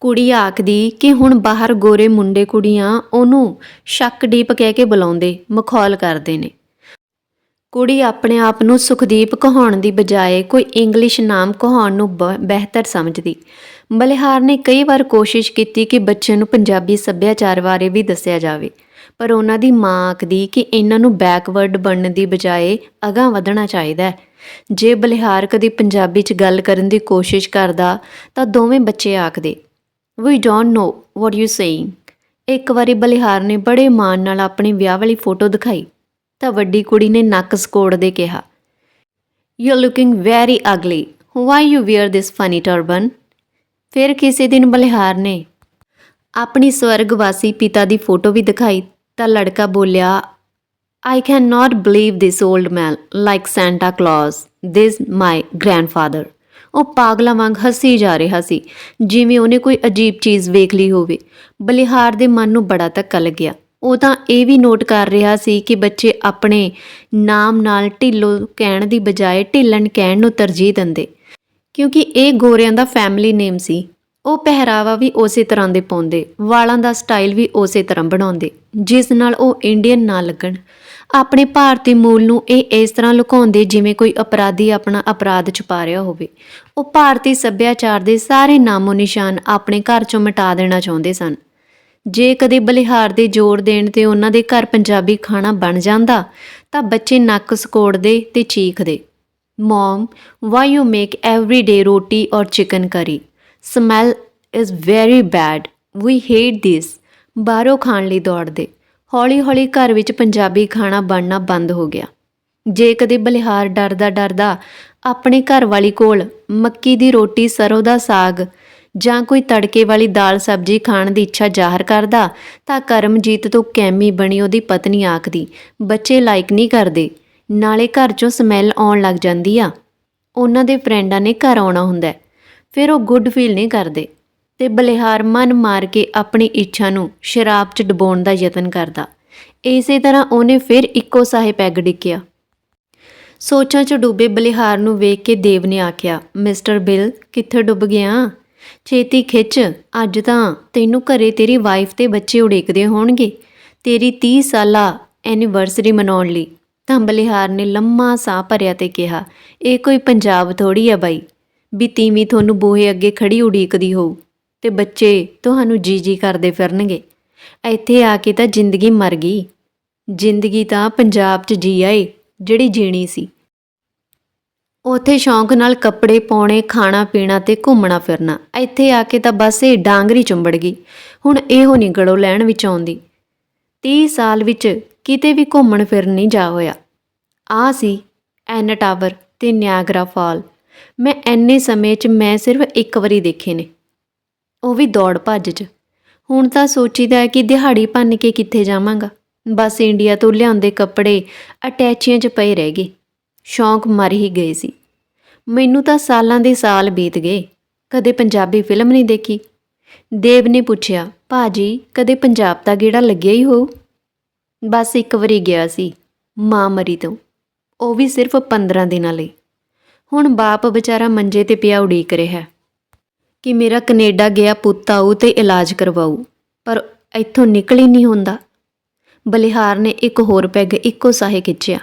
ਕੁੜੀ ਆਖਦੀ ਕਿ ਹੁਣ ਬਾਹਰ ਗੋਰੇ ਮੁੰਡੇ ਕੁੜੀਆਂ ਉਹਨੂੰ ਸ਼ੱਕ ਡੀਪ ਕਹਿ ਕੇ ਬੁਲਾਉਂਦੇ, ਮਖੌਲ ਕਰਦੇ ਨੇ। ਕੁੜੀ ਆਪਣੇ ਆਪ ਨੂੰ ਸੁਖਦੀਪ ਕਹਾਉਣ ਦੀ ਬਜਾਏ ਕੋਈ ਇੰਗਲਿਸ਼ ਨਾਮ ਕਹਾਉਣ ਨੂੰ ਬ- ਬਿਹਤਰ ਸਮਝਦੀ। ਬਲਿਹਾਰ ਨੇ ਕਈ ਵਾਰ ਕੋਸ਼ਿਸ਼ ਕੀਤੀ ਕਿ ਬੱਚੇ ਨੂੰ ਪੰਜਾਬੀ ਸੱਭਿਆਚਾਰ ਬਾਰੇ ਵੀ ਦੱਸਿਆ ਜਾਵੇ, ਪਰ ਉਹਨਾਂ ਦੀ ਮਾਂ ਆਖਦੀ ਕਿ ਇਹਨਾਂ ਨੂੰ ਬੈਕਵਰਡ ਬਣਨ ਦੀ ਬਜਾਏ ਅਗਾਂਹ ਵਧਣਾ ਚਾਹੀਦਾ ਹੈ। ਜੇ ਬਲਿਹਾਰ ਕਦੀ ਪੰਜਾਬੀ 'ਚ ਗੱਲ ਕਰਨ ਦੀ ਕੋਸ਼ਿਸ਼ ਕਰਦਾ ਤਾਂ ਦੋਵੇਂ ਬੱਚੇ ਆਖਦੇ ਵੀ don't know what you saying ਇੱਕ ਵਾਰੀ ਬਲਿਹਾਰ ਨੇ ਬੜੇ ਮਾਣ ਨਾਲ ਆਪਣੀ ਵਿਆਹ ਵਾਲੀ ਫੋਟੋ ਦਿਖਾਈ, ਤਾਂ ਵੱਡੀ ਕੁੜੀ ਨੇ ਨੱਕ ਸਕੋੜਦੇ ਕਿਹਾ you are looking very ugly why you wear this funny turban ਫਿਰ ਕਿਸੇ ਦਿਨ ਬਲਿਹਾਰ ਨੇ ਆਪਣੀ ਸਵਰਗਵਾਸੀ ਪਿਤਾ ਦੀ ਫੋਟੋ ਵੀ ਦਿਖਾਈ, ਤਾਂ ਲੜਕਾ ਬੋਲਿਆ ਆਈ I cannot believe this old man like Santa Claus. This my grandfather. ਉਹ ਪਾਗਲਾਂ ਵਾਂਗ ਹੱਸੀ ਜਾ ਰਿਹਾ ਸੀ। ਜਿਵੇਂ ਉਹਨੇ ਕੋਈ ਅਜੀਬ ਚੀਜ਼ ਵੇਖ ਲਈ ਹੋਵੇ। ਬਲਿਹਾਰ ਦੇ ਮਨ ਨੂੰ ਬੜਾ ਧੱਕਾ ਲੱਗਿਆ। ਉਹ ਤਾਂ ਇਹ ਵੀ ਨੋਟ ਕਰ ਰਿਹਾ ਸੀ ਕਿ ਬੱਚੇ ਆਪਣੇ ਨਾਮ ਨਾਲ ਢਿੱਲੋ ਕਹਿਣ ਦੀ ਬਜਾਏ ਢਿੱਲਣ ਕਹਿਣ ਨੂੰ ਤਰਜੀਹ ਦਿੰਦੇ। ਕਿਉਂਕਿ ਇਹ ਗੋਰਿਆਂ ਦਾ ਫੈਮਿਲੀ ਨੇਮ ਸੀ। ਉਹ ਪਹਿਰਾਵਾ ਵੀ ਉਸੇ ਤਰ੍ਹਾਂ ਦੇ ਪਾਉਂਦੇ। ਵਾਲਾਂ ਦਾ ਸਟਾਈਲ ਵੀ ਉਸੇ ਤਰ੍ਹਾਂ ਬਣਾਉਂਦੇ। ਜਿਸ ਨਾਲ ਉਹ ਇੰਡੀਅਨ ਨਾ ਲੱਗਣ। ਆਪਣੇ ਭਾਰਤੀ ਮੂਲ ਨੂੰ ਇਹ ਇਸ ਤਰ੍ਹਾਂ ਲੁਕਾਉਂਦੇ ਜਿਵੇਂ ਕੋਈ ਅਪਰਾਧੀ ਆਪਣਾ ਅਪਰਾਧ ਛੁਪਾ ਰਿਹਾ ਹੋਵੇ। ਉਹ ਭਾਰਤੀ ਸੱਭਿਆਚਾਰ ਦੇ ਸਾਰੇ ਨਾਮੋ ਨਿਸ਼ਾਨ ਆਪਣੇ ਘਰ ਚੋਂ ਮਿਟਾ ਦੇਣਾ ਚਾਹੁੰਦੇ ਸਨ। ਜੇ ਕਦੇ ਬਲਿਹਾਰ ਦੇ ਜ਼ੋਰ ਦੇਣ ਤੇ ਉਹਨਾਂ ਦੇ ਘਰ ਪੰਜਾਬੀ ਖਾਣਾ ਬਣ ਜਾਂਦਾ, ਤਾਂ ਬੱਚੇ ਨੱਕ ਸਕੋੜਦੇ ਤੇ ਚੀਖਦੇ। Mum why you make every day roti ਔਰ chicken curry smell is very bad we hate this ਬਾਹਰੋਂ ਖਾਣ ਲਈ ਦੌੜਦੇ। ਹੌਲੀ-ਹੌਲੀ ਘਰ ਵਿੱਚ ਪੰਜਾਬੀ ਖਾਣਾ ਬਣਨਾ ਬੰਦ ਹੋ ਗਿਆ। ਜੇ ਕਦੇ ਬਲਿਹਾਰ ਡਰਦਾ ਡਰਦਾ ਆਪਣੇ ਘਰ ਵਾਲੀ ਕੋਲ ਮੱਕੀ ਦੀ ਰੋਟੀ, ਸਰੋਂ ਦਾ ਸਾਗ ਜਾਂ ਕੋਈ ਤੜਕੇ ਵਾਲੀ ਦਾਲ ਸਬਜ਼ੀ ਖਾਣ ਦੀ ਇੱਛਾ ਜ਼ਾਹਰ ਕਰਦਾ, ਤਾਂ ਕਰਮਜੀਤ ਤੋਂ ਕੈਮੀ ਬਣੀ ਉਹਦੀ ਪਤਨੀ ਆਖਦੀ, ਬੱਚੇ ਲਾਇਕ ਨਹੀਂ ਕਰਦੇ, ਨਾਲੇ ਘਰ ਚੋਂ ਸਮੈਲ ਆਉਣ ਲੱਗ ਜਾਂਦੀ ਆ। ਉਹਨਾਂ ਦੇ ਫਰੈਂਡਾਂ ਨੇ ਘਰ ਆਉਣਾ ਹੁੰਦਾ ਫਿਰ ਉਹ ਗੁੱਡ ਫੀਲ ਨਹੀਂ ਕਰਦੇ। ਤੇ ਬਲਿਹਾਰ ਮਨ ਮਾਰ ਕੇ ਆਪਣੀ ਇੱਛਾ ਨੂੰ ਸ਼ਰਾਬ 'ਚ ਡੁਬੋਣ ਦਾ ਯਤਨ ਕਰਦਾ। ਇਸੇ ਤਰ੍ਹਾਂ ਉਹਨੇ ਫਿਰ ਇੱਕੋ ਸਾਹੇ ਪੈਗ ਡਿੱਕਿਆ। ਸੋਚਾਂ 'ਚ ਡੁੱਬੇ ਬਲਿਹਾਰ ਨੂੰ ਵੇਖ ਕੇ ਦੇਵ ਨੇ ਆਖਿਆ, ਮਿਸਟਰ ਬਿਲ, ਕਿੱਥੇ ਡੁੱਬ ਗਿਆ? ਛੇਤੀ ਖਿੱਚ, ਅੱਜ ਤਾਂ ਤੈਨੂੰ ਘਰੇ ਤੇਰੀ ਵਾਈਫ ਤੇ ਬੱਚੇ ਉਡੀਕਦੇ ਹੋਣਗੇ। ਤੇਰੀ 30 ਸਾਲਾ ਐਨੀਵਰਸਰੀ ਮਨਾਉਣ ਲਈ। ਤਾਂ ਬਲਿਹਾਰ ਨੇ ਲੰਮਾ ਸਾਹ ਭਰਿਆ ਤੇ ਕਿਹਾ, ਇਹ ਕੋਈ ਪੰਜਾਬ ਥੋੜੀ ਆ ਬਾਈ। ਵੀ ਤੀਵੀਂ ਤੁਹਾਨੂੰ ਬੂਹੇ ਅੱਗੇ ਖੜੀ ਉਡੀਕਦੀ ਹੋਊ। ਤੇ ਬੱਚੇ ਤੁਹਾਨੂੰ ਜੀ ਜੀ ਕਰਦੇ ਫਿਰਨਗੇ। ਇੱਥੇ ਆ ਕੇ ਤਾਂ ਜ਼ਿੰਦਗੀ ਮਰ ਗਈ। ਜ਼ਿੰਦਗੀ ਤਾਂ ਪੰਜਾਬ 'ਚ ਜੀ ਆਏ, ਜਿਹੜੀ ਜੀਣੀ ਸੀ। ਉਥੇ ਸ਼ੌਂਕ ਨਾਲ ਕੱਪੜੇ ਪਾਉਣੇ, ਖਾਣਾ ਪੀਣਾ ਤੇ ਘੁੰਮਣਾ ਫਿਰਨਾ। ਇੱਥੇ ਆ ਕੇ ਤਾਂ ਬਸ ਇਹ ਡਾਂਗਰੀ ਚੁੰਬੜ ਗਈ। ਹੁਣ ਇਹੋ ਨਹੀਂ ਗੜੋ ਲੈਣ ਵਿੱਚ ਆਉਂਦੀ। 30 ਸਾਲ ਵਿੱਚ ਕਿਤੇ ਵੀ ਘੁੰਮਣ ਫਿਰਨ ਨਹੀਂ ਜਾ ਹੋਇਆ। ਆ ਸੀ ਐਨ ਟਾਵਰ ਤੇ ਨਿਆਗਰਾ ਫਾਲ। ਮੈਂ ਐਨੇ ਸਮੇਂ 'ਚ ਮੈਂ ਸਿਰਫ ਇੱਕ ਵਾਰੀ ਦੇਖੇ ਨੇ। ਉਹ ਵੀ ਦੌੜ ਭੱਜ 'ਚ। ਹੁਣ ਤਾਂ ਸੋਚੀਦਾ ਹੈ ਕਿ ਦਿਹਾੜੀ ਭੰਨ ਕੇ ਕਿੱਥੇ ਜਾਵਾਂਗਾ। ਬਸ ਇੰਡੀਆ ਤੋਂ ਲਿਆਉਂਦੇ ਕੱਪੜੇ ਅਟੈਚੀਆਂ 'ਚ ਪਏ ਰਹਿ ਗਏ। ਸ਼ੌਂਕ ਮਰ ਹੀ ਗਏ ਸੀ। ਮੈਨੂੰ ਤਾਂ ਸਾਲਾਂ ਦੇ ਸਾਲ ਬੀਤ ਗਏ। ਕਦੇ ਪੰਜਾਬੀ ਫਿਲਮ ਨਹੀਂ ਦੇਖੀ। ਦੇਵ ਨੇ ਪੁੱਛਿਆ, ਭਾਜੀ, ਕਦੇ ਪੰਜਾਬ ਦਾ ਗੇੜਾ ਲੱਗਿਆ ਹੀ ਹੋ ਬਸ ਇੱਕ ਵਾਰੀ ਗਿਆ ਸੀ, ਮਾਂ ਮਰੀ ਤੋਂ। ਉਹ ਵੀ ਸਿਰਫ 15 ਦਿਨਾਂ ਲਈ। ਹੁਣ ਬਾਪ ਵਿਚਾਰਾ ਮੰਜੇ ਤੇ ਪਿਆ ਉਡੀਕ ਰਿਹਾ। ਕਿ ਮੇਰਾ ਕੈਨੇਡਾ ਗਿਆ ਪੁੱਤ ਆਊ ਤੇ ਇਲਾਜ ਕਰਵਾਊ, ਪਰ ਇੱਥੋਂ ਨਿਕਲ ਹੀ ਨਹੀਂ ਹੁੰਦਾ। ਬਲਿਹਾਰ ਨੇ ਇੱਕ ਹੋਰ ਪੈਗ ਇੱਕੋ ਸਾਹੇ ਖਿੱਚਿਆ।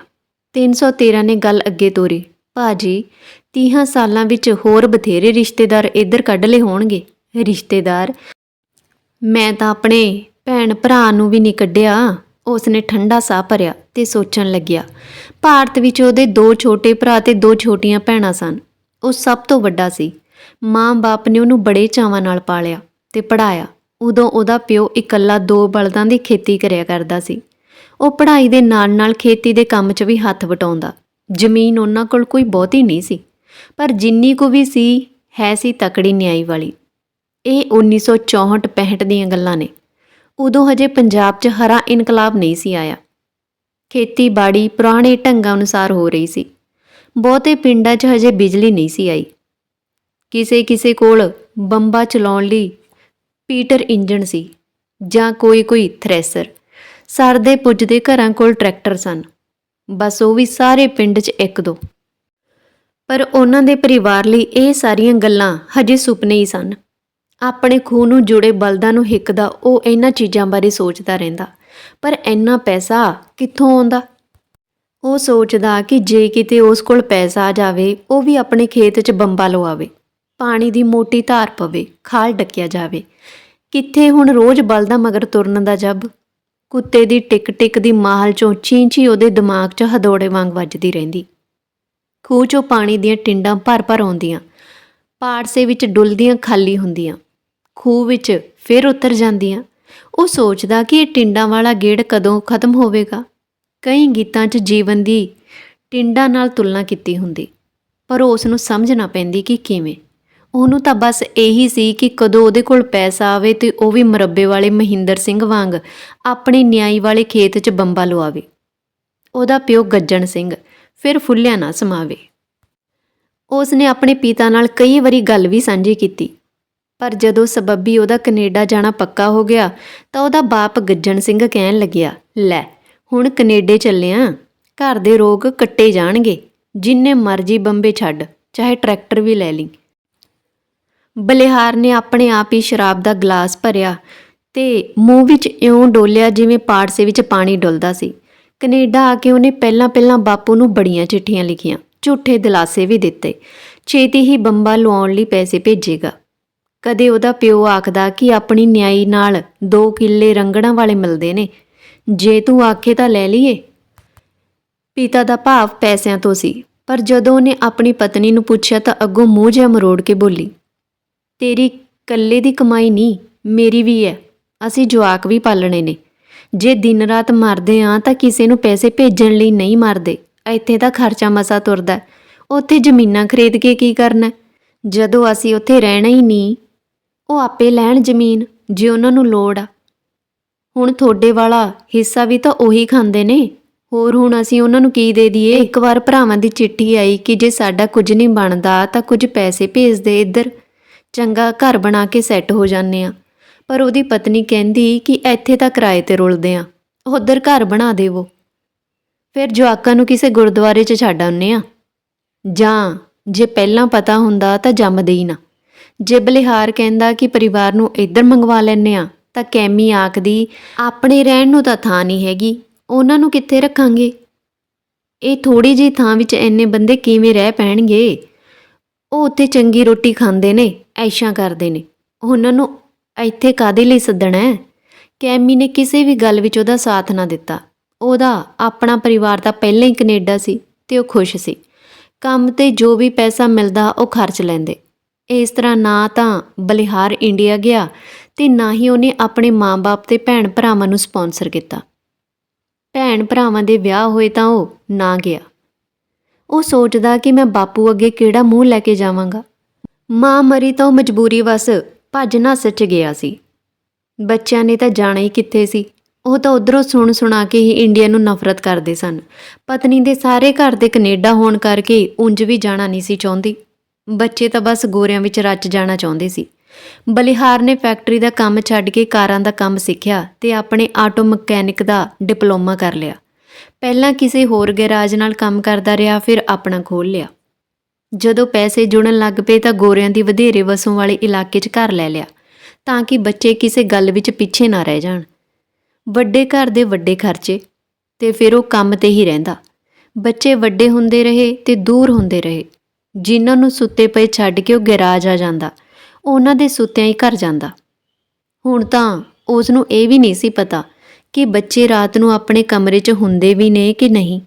313 ਨੇ ਗੱਲ ਅੱਗੇ ਤੋਰੀ। ਭਾਜੀ 30 ਸਾਲਾਂ ਵਿੱਚ ਹੋਰ ਬਥੇਰੇ ਰਿਸ਼ਤੇਦਾਰ ਇੱਧਰ ਕੱਢ ਲਏ ਹੋਣਗੇ। ਰਿਸ਼ਤੇਦਾਰ? ਮੈਂ ਤਾਂ ਆਪਣੇ ਭੈਣ ਭਰਾ ਨੂੰ ਵੀ ਨਹੀਂ ਕੱਢਿਆ। ਉਸਨੇ ਠੰਡਾ ਸਾਹ ਭਰਿਆ ਤੇ ਸੋਚਣ ਲੱਗਿਆ। ਭਾਰਤ ਵਿੱਚ ਉਹਦੇ ਦੋ ਛੋਟੇ ਭਰਾ ਤੇ ਦੋ ਛੋਟੀਆਂ ਭੈਣਾਂ ਸਨ। ਉਹ ਸਭ ਤੋਂ ਵੱਡਾ ਸੀ। ਮਾਂ-ਬਾਪ ਨੇ ਉਹਨੂੰ ਬੜੇ ਚਾਵਾਂ ਨਾਲ ਪਾਲਿਆ ਤੇ ਪੜਾਇਆ ਉਦੋਂ ਉਹਦਾ ਪਿਓ ਇਕੱਲਾ ਦੋ ਬਲਦਾਂ ਦੀ ਖੇਤੀ ਕਰਿਆ ਕਰਦਾ ਸੀ। ਉਹ ਪੜ੍ਹਾਈ ਦੇ ਨਾਲ-ਨਾਲ ਖੇਤੀ ਦੇ ਕੰਮ 'ਚ ਵੀ ਹੱਥ ਵਟਾਉਂਦਾ। ਜ਼ਮੀਨ ਉਹਨਾਂ ਕੋਲ ਕੋਈ ਬਹੁਤੀ ਨਹੀਂ ਸੀ, ਪਰ ਜਿੰਨੀ ਕੁ ਵੀ ਸੀ, ਹੈ ਸੀ ਤਕੜੀ ਨਿਆਈ ਵਾਲੀ। ਇਹ 1964-65 ਦੀਆਂ ਗੱਲਾਂ ਨੇ। ਉਦੋਂ ਹਜੇ ਪੰਜਾਬ 'ਚ ਹਰਾ ਇਨਕਲਾਬ ਨਹੀਂ ਸੀ ਆਇਆ। ਖੇਤੀਬਾੜੀ ਪੁਰਾਣੇ ਢੰਗਾਂ ਅਨੁਸਾਰ ਹੋ ਰਹੀ ਸੀ। ਬਹੁਤੇ ਪਿੰਡਾਂ 'ਚ ਹਜੇ ਬਿਜਲੀ ਨਹੀਂ ਸੀ ਆਈ। ਕਿਸੇ ਕਿਸੇ ਕੋਲ ਬੰਬਾ ਚਲਾਉਣ ਲਈ ਪੀਟਰ ਇੰਜਣ ਸੀ ਜਾਂ ਕੋਈ ਕੋਈ ਥ੍ਰੈਸਰ। ਸਰਦੇ ਪੁੱਜਦੇ ਘਰਾਂ ਕੋਲ ਟਰੈਕਟਰ ਸਨ। ਬਸ ਉਹ ਵੀ ਸਾਰੇ ਪਿੰਡ 'ਚ ਇੱਕ ਦੋ। ਪਰ ਉਹਨਾਂ ਦੇ ਪਰਿਵਾਰ ਲਈ ਇਹ ਸਾਰੀਆਂ ਗੱਲਾਂ ਹਜੇ ਸੁਪਨੇ ਹੀ ਸਨ। ਆਪਣੇ ਖੂਨ ਨੂੰ ਜੁੜੇ ਬਲਦਾਂ ਨੂੰ ਹਿੱਕਦਾ ਉਹ ਇਹਨਾਂ ਚੀਜ਼ਾਂ ਬਾਰੇ ਸੋਚਦਾ ਰਹਿੰਦਾ। ਪਰ ਇੰਨਾ ਪੈਸਾ ਕਿੱਥੋਂ ਆਉਂਦਾ? ਉਹ ਸੋਚਦਾ ਕਿ ਜੇ ਕਿਤੇ ਉਸ ਕੋਲ ਪੈਸਾ ਆ ਜਾਵੇ, ਉਹ ਵੀ ਆਪਣੇ ਖੇਤ 'ਚ ਬੰਬਾ ਲਵਾਵੇ। ਪਾਣੀ ਦੀ ਮੋਟੀ ਧਾਰ ਪਵੇ, ਖਾਲ ਡੱਕਿਆ ਜਾਵੇ। ਕਿੱਥੇ ਹੁਣ ਰੋਜ਼ ਬਲਦਾਂ ਮਗਰ ਤੁਰਨ ਦਾ ਜੱਬ? ਕੁੱਤੇ ਦੀ ਟਿਕ ਟਿਕ ਦੀ ਮਾਹਲ ਚੋਂ ਚੀਂਚੀ ਉਹਦੇ ਦਿਮਾਗ 'ਚ ਹਦੌੜੇ ਵਾਂਗ ਵੱਜਦੀ ਰਹਿੰਦੀ। ਖੂਹ 'ਚੋਂ ਪਾਣੀ ਦੀਆਂ ਟਿੰਡਾਂ ਭਰ ਭਰ ਆਉਂਦੀਆਂ। ਪਾੜਸੇ ਵਿੱਚ ਡੁੱਲਦੀਆਂ ਖਾਲੀ ਹੁੰਦੀਆਂ। ਖੂਹ ਵਿੱਚ ਫਿਰ ਉਤਰ ਜਾਂਦੀਆਂ। ਉਹ ਸੋਚਦਾ ਕਿ ਇਹ ਟਿੰਡਾਂ ਵਾਲਾ ਗੇੜ ਕਦੋਂ ਖਤਮ ਹੋਵੇਗਾ। ਕਈ ਗੀਤਾਂ 'ਚ ਜੀਵਨ ਦੀ ਟਿੰਡਾਂ ਨਾਲ ਤੁਲਨਾ ਕੀਤੀ ਹੁੰਦੀ। ਪਰ ਉਸ ਨੂੰ ਸਮਝ ਨਾ ਪੈਂਦੀ ਕਿ ਕਿਵੇਂ। ਉਹਨੂੰ ਤਾਂ ਬਸ ਇਹੀ ਸੀ ਕਿ ਕਦੋਂ ਉਹਦੇ ਕੋਲ ਪੈਸਾ ਆਵੇ ਤੇ ਉਹ ਵੀ ਮਰੱਬੇ ਵਾਲੇ ਮਹਿੰਦਰ ਸਿੰਘ ਵਾਂਗ ਆਪਣੇ ਨਿਆਈ ਵਾਲੇ ਖੇਤ 'ਚ ਬੰਬਾ ਲਵਾਵੇ ਉਹਦਾ ਪਿਓ ਗੱਜਣ ਸਿੰਘ ਫਿਰ ਫੁੱਲਿਆ ਨਾ ਸਮਾਵੇ। ਉਸ ਨੇ ਆਪਣੇ ਪਿਤਾ ਨਾਲ ਕਈ ਵਾਰੀ ਗੱਲ ਵੀ ਸਾਂਝੀ ਕੀਤੀ। ਪਰ ਜਦੋਂ ਸਬੱਬੀ ਉਹਦਾ ਕੈਨੇਡਾ ਜਾਣਾ ਪੱਕਾ ਹੋ ਗਿਆ ਤਾਂ ਉਹਦਾ ਬਾਪ ਗੱਜਣ ਸਿੰਘ ਕਹਿਣ ਲੱਗਿਆ, ਲੈ, ਹੁਣ ਕੈਨੇਡੇ ਚੱਲਿਆ ਘਰ ਦੇ ਰੋਗ ਕੱਟੇ ਜਾਣਗੇ, ਜਿੰਨੇ ਮਰਜ਼ੀ ਬੰਬੇ ਛੱਡ, ਚਾਹੇ ਟਰੈਕਟਰ ਵੀ ਲੈ ਲਈ ਬਲਿਹਾਰ ਨੇ ਆਪਣੇ ਆਪ ਹੀ ਸ਼ਰਾਬ ਦਾ ਗਲਾਸ ਭਰਿਆ ਤੇ ਮੂੰਹ ਵਿੱਚ ਇਉਂ ਡੋਲਿਆ ਜਿਵੇਂ ਪਾੜਸੇ ਵਿੱਚ ਪਾਣੀ ਡੁੱਲਦਾ ਸੀ। ਕੈਨੇਡਾ ਆ ਕੇ ਉਹਨੇ ਪਹਿਲਾਂ ਪਹਿਲਾਂ ਬਾਪੂ ਨੂੰ ਬੜੀਆਂ ਚਿੱਠੀਆਂ ਲਿਖੀਆਂ, ਝੂਠੇ ਦਿਲਾਸੇ ਵੀ ਦਿੱਤੇ। ਛੇਤੀ ਹੀ ਬੰਬਾ ਲਵਾਉਣ ਲਈ ਪੈਸੇ ਭੇਜੇਗਾ। ਕਦੇ ਉਹਦਾ ਪਿਓ ਆਖਦਾ ਕਿ ਆਪਣੀ ਨਿਆਈ ਨਾਲ ਦੋ ਕਿੱਲੇ ਰੰਗੜਾਂ ਵਾਲੇ ਮਿਲਦੇ ਨੇ। ਜੇ ਤੂੰ ਆਖੇ ਤਾਂ ਲੈ ਲਈਏ। ਪਿਤਾ ਦਾ ਭਾਵ ਪੈਸਿਆਂ ਤੋਂ ਸੀ, ਪਰ ਜਦੋਂ ਉਹਨੇ ਆਪਣੀ ਪਤਨੀ ਨੂੰ ਪੁੱਛਿਆ ਤਾਂ ਅੱਗੋਂ ਮੂੰਹ ਜਿਹਾ ਮਰੋੜ ਕੇ ਬੋਲੀ ਤੇਰੀ ਇਕੱਲੇ ਦੀ ਕਮਾਈ ਨਹੀਂ, ਮੇਰੀ ਵੀ ਹੈ ਅਸੀਂ ਜਵਾਕ ਵੀ ਪਾਲਣੇ ਨੇ। ਜੇ ਦਿਨ ਰਾਤ ਮਰਦੇ ਆ ਤਾਂ ਕਿਸੇ ਨੂੰ ਪੈਸੇ ਭੇਜਣ ਲਈ ਨਹੀਂ ਮਰਦੇ। ਇੱਥੇ ਤਾਂ ਖਰਚਾ ਮਸਾ ਤੁਰਦਾ ਉੱਥੇ ਜ਼ਮੀਨਾਂ ਖਰੀਦ ਕੇ ਕੀ ਕਰਨਾ ਜਦੋਂ ਅਸੀਂ ਉੱਥੇ ਰਹਿਣਾ ਹੀ ਨਹੀਂ, ਉਹ ਆਪੇ ਲੈਣ ਜ਼ਮੀਨ, ਜੇ ਉਹਨਾਂ ਨੂੰ ਲੋੜ ਆ। ਹੁਣ ਤੁਹਾਡੇ ਵਾਲਾ ਹਿੱਸਾ ਵੀ ਤਾਂ ਉਹੀ ਖਾਂਦੇ ਨੇ। ਹੋਰ ਹੁਣ ਅਸੀਂ ਉਹਨਾਂ ਨੂੰ ਕੀ ਦੇ ਦਈਏ? ਇੱਕ ਵਾਰ ਭਰਾਵਾਂ ਦੀ ਚਿੱਠੀ ਆਈ ਕਿ ਜੇ ਸਾਡਾ ਕੁਝ ਨਹੀਂ ਬਣਦਾ ਤਾਂ ਕੁਝ ਪੈਸੇ ਭੇਜ ਦੇ ਇੱਧਰ। ਚੰਗਾ ਘਰ ਬਣਾ ਕੇ ਸੈੱਟ ਹੋ ਜਾਂਦੇ ਆ ਪਰ ਉਹਦੀ ਪਤਨੀ ਕਹਿੰਦੀ ਕਿ ਇੱਥੇ ਤਾਂ ਕਿਰਾਏ ਤੇ ਰੁਲਦੇ ਆ ਉਧਰ ਘਰ ਬਣਾ ਦੇਵੋ। ਫਿਰ ਜਵਾਕਾਂ ਨੂੰ ਕਿਸੇ ਗੁਰਦੁਆਰੇ 'ਚ ਛੱਡ ਆਉਂਦੇ ਆ ਜਾਂ ਜੇ ਪਹਿਲਾਂ ਪਤਾ ਹੁੰਦਾ ਤਾਂ ਜੰਮਦੇ ਹੀ ਨਾ। ਜੇ ਬਲਿਹਾਰ ਕਹਿੰਦਾ ਕਿ ਪਰਿਵਾਰ ਨੂੰ ਇੱਧਰ ਮੰਗਵਾ ਲੈਣੇ ਆ ਤਾਂ ਕੈਮੀ ਆਖਦੀ, ਆਪਣੇ ਰਹਿਣ ਨੂੰ ਤਾਂ ਥਾਂ ਨਹੀਂ ਹੈਗੀ, ਉਹਨਾਂ ਨੂੰ ਕਿੱਥੇ ਰੱਖਾਂਗੇ? ਇਹ ਥੋੜੀ ਜਿਹੀ ਥਾਂ ਵਿੱਚ ਇੰਨੇ ਬੰਦੇ ਕਿਵੇਂ ਰਹਿ ਪੈਣਗੇ? ਉਹ ਉੱਥੇ ਚੰਗੀ ਰੋਟੀ ਖਾਂਦੇ ਨੇ, ਐਸ਼ਾਂ ਕਰਦੇ ਨੇ। ਉਹਨਾਂ ਨੂੰ ਇੱਥੇ ਕਾਦੇ ਲਈ ਸੱਦਣਾ ਹੈ? ਕੈਮੀ ਨੇ ਕਿਸੇ ਵੀ ਗੱਲ ਵਿੱਚ ਉਹਦਾ ਸਾਥ ਨਾ ਦਿੱਤਾ। ਉਹਦਾ ਆਪਣਾ ਪਰਿਵਾਰ ਤਾਂ ਪਹਿਲਾਂ ਹੀ ਕੈਨੇਡਾ ਸੀ ਤੇ ਉਹ ਖੁਸ਼ ਸੀ। ਕੰਮ ਤੇ ਜੋ ਵੀ ਪੈਸਾ ਮਿਲਦਾ ਉਹ ਖਰਚ ਲੈਂਦੇ। ਇਸ ਤਰ੍ਹਾਂ ਨਾ ਤਾਂ ਬਲਿਹਾਰ ਇੰਡੀਆ ਗਿਆ ਤੇ ਨਾ ਹੀ ਉਹਨੇ ਆਪਣੇ ਮਾਂ-ਬਾਪ ਤੇ ਭੈਣ ਭਰਾਵਾਂ ਨੂੰ ਸਪਾਂਸਰ ਕੀਤਾ। ਭੈਣ ਭਰਾਵਾਂ ਦੇ ਵਿਆਹ ਹੋਏ ਤਾਂ ਉਹ ਨਾ ਗਿਆ। ਉਹ ਸੋਚਦਾ ਕਿ ਮੈਂ ਬਾਪੂ ਅੱਗੇ ਕਿਹੜਾ ਮੂੰਹ ਲੈ ਕੇ ਜਾਵਾਂਗਾ। ਮਾਂ ਮਰੀ ਤਾਂ ਉਹ ਮਜਬੂਰੀ ਵਸ ਭੱਜ ਨਾ ਸੱਚ ਗਿਆ ਸੀ। ਬੱਚਿਆਂ ਨੇ ਤਾਂ ਜਾਣਾ ਹੀ ਕਿੱਥੇ ਸੀ। ਉਹ ਤਾਂ ਉਧਰੋਂ ਸੁਣ ਸੁਣਾ ਕੇ ਹੀ ਇੰਡੀਆ ਨੂੰ ਨਫ਼ਰਤ ਕਰਦੇ ਸਨ। ਪਤਨੀ ਦੇ ਸਾਰੇ ਘਰ ਦੇ ਕੈਨੇਡਾ ਹੋਣ ਕਰਕੇ ਉਂਝ ਵੀ ਜਾਣਾ ਨਹੀਂ ਸੀ ਚਾਹੁੰਦੀ। ਬੱਚੇ ਤਾਂ ਬਸ ਗੋਰਿਆਂ ਵਿੱਚ ਰਚ ਜਾਣਾ ਚਾਹੁੰਦੇ ਸੀ। ਬਲਿਹਾਰ ਨੇ ਫੈਕਟਰੀ ਦਾ ਕੰਮ ਛੱਡ ਕੇ ਕਾਰਾਂ ਦਾ ਕੰਮ ਸਿੱਖਿਆ ਤੇ ਆਪਣੇ ਆਟੋ ਮਕੈਨਿਕ ਦਾ ਡਿਪਲੋਮਾ ਕਰ ਲਿਆ। ਪਹਿਲਾਂ ਕਿਸੇ ਹੋਰ ਗੈਰਾਜ ਨਾਲ ਕੰਮ ਕਰਦਾ ਰਿਹਾ, ਫਿਰ ਆਪਣਾ ਖੋਲ੍ਹ ਲਿਆ। ਜਦੋਂ ਪੈਸੇ ਜੁੜਨ ਲੱਗ ਪਏ ਤਾਂ ਗੋਰਿਆਂ ਦੀ ਵਧੇਰੇ ਵਸੋਂ ਵਾਲੇ ਇਲਾਕੇ 'ਚ ਘਰ ਲੈ ਲਿਆ, ਤਾਂ ਕਿ ਬੱਚੇ ਕਿਸੇ ਗੱਲ ਵਿੱਚ ਪਿੱਛੇ ਨਾ ਰਹਿ ਜਾਣ। ਵੱਡੇ ਘਰ ਦੇ ਵੱਡੇ ਖਰਚੇ, ਤੇ ਫਿਰ ਉਹ ਕੰਮ ਤੇ ਹੀ ਰਹਿੰਦਾ। ਬੱਚੇ ਵੱਡੇ ਹੁੰਦੇ ਰਹੇ ਤੇ ਦੂਰ ਹੁੰਦੇ ਰਹੇ। ਜਿਨ੍ਹਾਂ ਨੂੰ ਸੁੱਤੇ ਪਏ ਛੱਡ ਕੇ ਉਹ ਗੈਰਾਜ ਆ ਜਾਂਦਾ, ਉਹਨਾਂ ਦੇ ਸੁੱਤਿਆਂ ਹੀ ਘਰ ਜਾਂਦਾ। ਹੁਣ ਤਾਂ ਉਸ ਨੂੰ ਇਹ ਵੀ ਨਹੀਂ ਸੀ ਪਤਾ ਕਿ ਬੱਚੇ ਰਾਤ ਨੂੰ ਆਪਣੇ ਕਮਰੇ 'ਚ ਹੁੰਦੇ ਵੀ ਨੇ ਕਿ ਨਹੀਂ?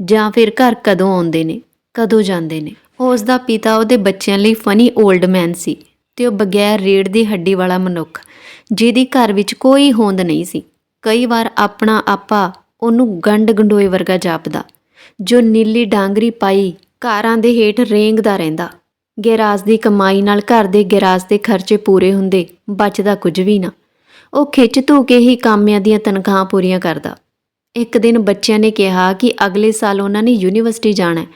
ਜਾਂ ਫਿਰ ਘਰ ਕਦੋਂ ਆਉਂਦੇ ਨੇ, ਕਦੋਂ ਜਾਂਦੇ ਨੇ? ਉਸ ਦਾ ਪਿਤਾ ਉਹਦੇ ਬੱਚਿਆਂ ਲਈ ਫਨੀ 올ਡ ਮੈਨ ਸੀ ਤੇ ਉਹ ਬਗੈਰ ਰੀੜ ਦੀ ਹੱਡੀ ਵਾਲਾ ਮਨੁੱਖ, ਜਿਹਦੀ ਘਰ ਵਿੱਚ ਕੋਈ ਹੋਂਦ ਨਹੀਂ ਸੀ। ਕਈ ਵਾਰ ਆਪਣਾ ਆਪਾ ਉਹਨੂੰ ਗੰਡ ਗੰਡੋਏ ਵਰਗਾ ਜਾਪਦਾ, ਜੋ ਨੀਲੀ ਡਾਂਗਰੀ ਪਾਈ ਕਾਰਾਂ ਦੇ ਹੇਠ ਰੇਂਗਦਾ ਰਹਿੰਦਾ। ਗੈਰਾਜ ਦੀ ਕਮਾਈ ਨਾਲ ਘਰ ਦੇ ਗੈਰਾਜ ਦੇ ਖਰਚੇ ਪੂਰੇ ਹੁੰਦੇ, ਬਚਦਾ ਕੁਝ ਵੀ ਨਾ। ਉਹ ਖਿੱਚ ਧੂ ਕੇ ਹੀ ਕਾਮਿਆਂ ਦੀਆਂ ਤਨਖਾਹਾਂ ਪੂਰੀਆਂ ਕਰਦਾ। ਇੱਕ ਦਿਨ ਬੱਚਿਆਂ ਨੇ ਕਿਹਾ ਕਿ ਅਗਲੇ ਸਾਲ ਉਹਨਾਂ ਨੇ ਯੂਨੀਵਰਸਿਟੀ ਜਾਣਾ ਹੈ।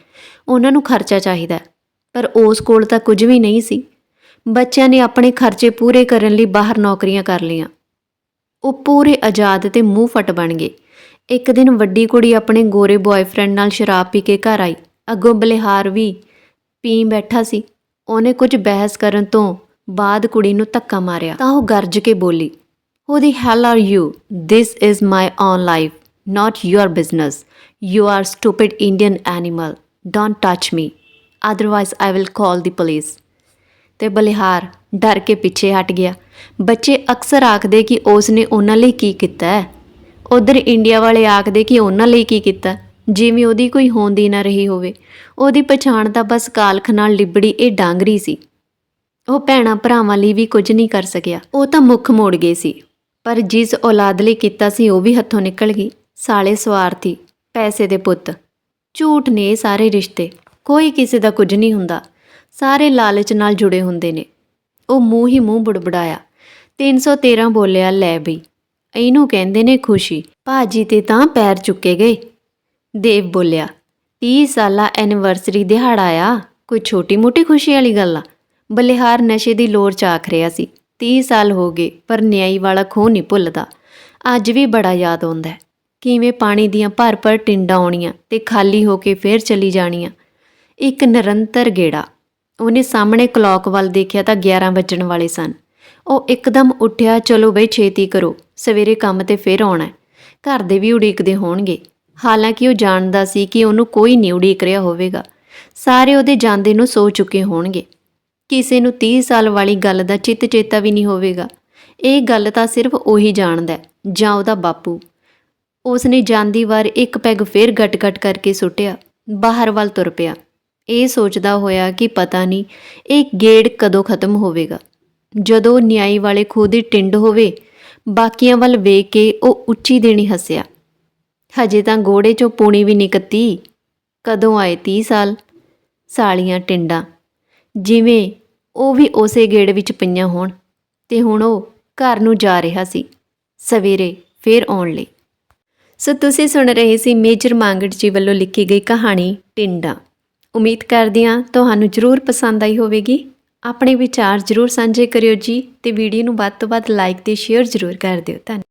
ਉਹਨਾਂ ਨੂੰ ਖਰਚਾ ਚਾਹੀਦਾ ਪਰ ਉਸ ਕੋਲ ਤਾਂ ਕੁਝ ਵੀ ਨਹੀਂ ਸੀ। ਬੱਚਿਆਂ ਨੇ ਆਪਣੇ ਖਰਚੇ ਪੂਰੇ ਕਰਨ ਲਈ ਬਾਹਰ ਨੌਕਰੀਆਂ ਕਰ ਲਈਆਂ। ਉਹ ਪੂਰੇ ਆਜ਼ਾਦ ਤੇ ਮੂੰਹ ਫਟ ਬਣ ਗਏ। ਇੱਕ ਦਿਨ ਵੱਡੀ ਕੁੜੀ ਆਪਣੇ ਗੋਰੇ ਬॉयਫ੍ਰੈਂਡ ਨਾਲ ਸ਼ਰਾਬ ਪੀ ਕੇ ਘਰ ਆਈ। ਅੱਗੋਂ ਬਲਿਹਾਰ ਵੀ ਪੀ ਬੈਠਾ ਸੀ। ਉਹਨੇ ਕੁਝ ਬਹਿਸ ਕਰਨ ਤੋਂ ਬਾਅਦ ਕੁੜੀ ਨੂੰ ਧੱਕਾ ਮਾਰਿਆ। ਤਾਂ ਉਹ ਗਰਜ ਕੇ ਬੋਲੀ Who the hell are you? This is my own life, not your business. You are stupid Indian animal. Don't touch me. Otherwise, I will call the police. ਤੇ ਬਲਿਹਾਰ ਡਰ ਕੇ ਪਿੱਛੇ ਹਟ ਗਿਆ ਬੱਚੇ ਅਕਸਰ ਆਖਦੇ ਕਿ ਉਸ ਨੇ ਉਹਨਾਂ ਲਈ ਕੀ ਕੀਤਾ ਹੈ ਉਧਰ ਇੰਡੀਆ ਵਾਲੇ ਆਖਦੇ ਕਿ ਉਹਨਾਂ ਲਈ ਕੀ ਕੀਤਾ ਜਿਵੇਂ ਉਹਦੀ ਕੋਈ ਹੋਂਦ ਹੋਂਦੀ ਨਾ ਰਹੀ ਹੋਵੇ ਉਹਦੀ ਪਛਾਣ ਤਾਂ ਬਸ ਕਾਲਖ ਨਾਲ ਲਿਬੜੀ ਇਹ ਡਾਂਗਰੀ ਸੀ ਉਹ ਭੈਣਾਂ ਭਰਾਵਾਂ ਲਈ ਵੀ ਕੁਝ ਨਹੀਂ ਕਰ ਸਕਿਆ ਉਹ ਤਾਂ ਮੁੱਖ ਮੋੜ ਗਏ ਸੀ ਪਰ ਜਿਸ ਔਲਾਦ ਲਈ ਕੀਤਾ ਸੀ, ਉਹ ਵੀ ਹੱਥੋਂ ਨਿਕਲ ਗਈ। ਸਾਲੇ ਸਵਾਰਥੀ, ਪੈਸੇ ਦੇ ਪੁੱਤ। ਝੂਠ ਨੇ ਇਹ ਸਾਰੇ ਰਿਸ਼ਤੇ। ਕੋਈ ਕਿਸੇ ਦਾ ਕੁਝ ਨਹੀਂ ਹੁੰਦਾ। ਸਾਰੇ ਲਾਲਚ ਨਾਲ ਜੁੜੇ ਹੁੰਦੇ ਨੇ। ਉਹ ਮੂੰਹ ਹੀ ਮੂੰਹ ਬੁੜਬੜਾਇਆ। 313 ਬੋਲਿਆ, ਲੈ ਬਈ। ਇਹਨੂੰ ਕਹਿੰਦੇ ਨੇ ਖੁਸ਼ੀ। ਭਾਜੀ ਤੇ ਤਾਂ ਪੈਰ ਚੁੱਕੇ ਗਏ। ਦੇਵ ਬੋਲਿਆ 30 ਸਾਲਾ ਐਨੀਵਰਸਰੀ ਦਿਹਾੜਾ ਆ। ਕੋਈ ਛੋਟੀ ਮੋਟੀ ਖੁਸ਼ੀ ਵਾਲੀ ਗੱਲ ਆ। ਬਲਿਹਾਰ ਨਸ਼ੇ ਦੀ ਲੋਰ ਚ ਆਖ ਰਿਹਾ ਸੀ। 30 ਸਾਲ ਹੋ ਗਏ, ਪਰ ਨਿਆਈ ਵਾਲਾ ਖੂਹ ਨਹੀਂ ਭੁੱਲਦਾ। ਅੱਜ ਵੀ ਬੜਾ ਯਾਦ ਆਉਂਦਾ ਕਿਵੇਂ ਪਾਣੀ ਦੀਆਂ ਭਰ ਭਰ ਟਿੰਡਾਂ ਆਉਣੀਆਂ ਤੇ ਖਾਲੀ ਹੋ ਕੇ ਫੇਰ ਚਲੀ ਜਾਣੀਆਂ। ਇੱਕ ਨਿਰੰਤਰ ਗੇੜਾ। ਉਹਨੇ ਸਾਹਮਣੇ ਕਲੌਕ ਵੱਲ ਦੇਖਿਆ ਤਾਂ 11 ਵੱਜਣ ਵਾਲੇ ਸਨ। ਉਹ ਇੱਕਦਮ ਉੱਠਿਆ, ਚਲੋ ਬਈ ਛੇਤੀ ਕਰੋ, ਸਵੇਰੇ ਕੰਮ ਤੇ ਫੇਰ ਆਉਣਾ ਘਰ ਦੇ ਵੀ ਉਡੀਕਦੇ ਹੋਣਗੇ। ਹਾਲਾਂਕਿ ਉਹ ਜਾਣਦਾ ਸੀ ਕਿ ਉਹਨੂੰ ਕੋਈ ਨਹੀਂ ਉਡੀਕ ਰਿਹਾ ਹੋਵੇਗਾ। ਸਾਰੇ ਉਹਦੇ ਜਾਂਦੇ ਨੂੰ ਸੋ ਚੁੱਕੇ ਹੋਣਗੇ। ਕਿਸੇ ਨੂੰ 30 ਸਾਲ ਵਾਲੀ ਗੱਲ ਦਾ ਚਿੱਤ ਚੇਤਾ ਵੀ ਨਹੀਂ ਹੋਵੇਗਾ। ਇਹ ਗੱਲ ਤਾਂ ਸਿਰਫ ਉਹੀ ਜਾਣਦਾ ਜਾਂ ਉਹਦਾ ਬਾਪੂ। ਉਸ ਨੇ ਜਾਂਦੀ ਵਾਰ ਇੱਕ ਪੈਗ ਫੇਰ ਗਟ-ਗਟ ਕਰਕੇ ਸੁੱਟਿਆ, ਬਾਹਰ ਵੱਲ ਤੁਰ ਪਿਆ। ਇਹ ਸੋਚਦਾ ਹੋਇਆ ਕਿ ਪਤਾ ਨਹੀਂ ਇਹ ਗੇੜ ਕਦੋਂ ਖਤਮ ਹੋਵੇਗਾ। ਜਦੋਂ ਨਿਆਈ ਵਾਲੇ ਖੂਹ ਦੀ ਟਿੰਡ ਹੋਵੇ, ਬਾਕੀਆਂ ਵੱਲ ਵੇਖ ਕੇ ਉਹ ਉੱਚੀ ਦੇਣੀ ਹੱਸਿਆ। ਹਜੇ ਤਾਂ ਗੋੜੇ ਚੋਂ ਪੂਣੀ ਵੀ ਨਿਕਤੀ ਕਦੋਂ ਆਏ 30 ਸਾਲ? ਸਾਲੀਆਂ ਟਿੰਡਾਂ। ਜਿਵੇਂ ਉਹ ਵੀ ਉਸੇ ਗੇੜ ਵਿੱਚ ਪਈਆਂ ਹੋਣ ਤੇ ਹੁਣ ਉਹ ਘਰ ਨੂੰ ਜਾ ਰਿਹਾ ਸੀ, ਸਵੇਰੇ ਫੇਰ ਆਉਣ ਲਈ। ਸੋ ਤੁਸੀਂ ਸੁਣ ਰਹੇ ਸੀ ਮੇਜਰ ਮੰਗੜ ਜੀ ਵੱਲੋਂ ਲਿਖੀ ਗਈ ਕਹਾਣੀ ਟਿੰਡਾ। ਉਮੀਦ ਕਰਦੀ ਹਾਂ ਤੁਹਾਨੂੰ ਜ਼ਰੂਰ ਪਸੰਦ ਆਈ ਹੋਵੇਗੀ। ਆਪਣੇ ਵਿਚਾਰ ਜ਼ਰੂਰ ਸਾਂਝੇ ਕਰਿਓ ਜੀ ਤੇ ਵੀਡੀਓ ਨੂੰ ਵੱਧ ਤੋਂ ਵੱਧ ਲਾਈਕ ਤੇ ਸ਼ੇਅਰ ਜ਼ਰੂਰ ਕਰ ਦਿਓ। ਧੰਨਵਾਦ।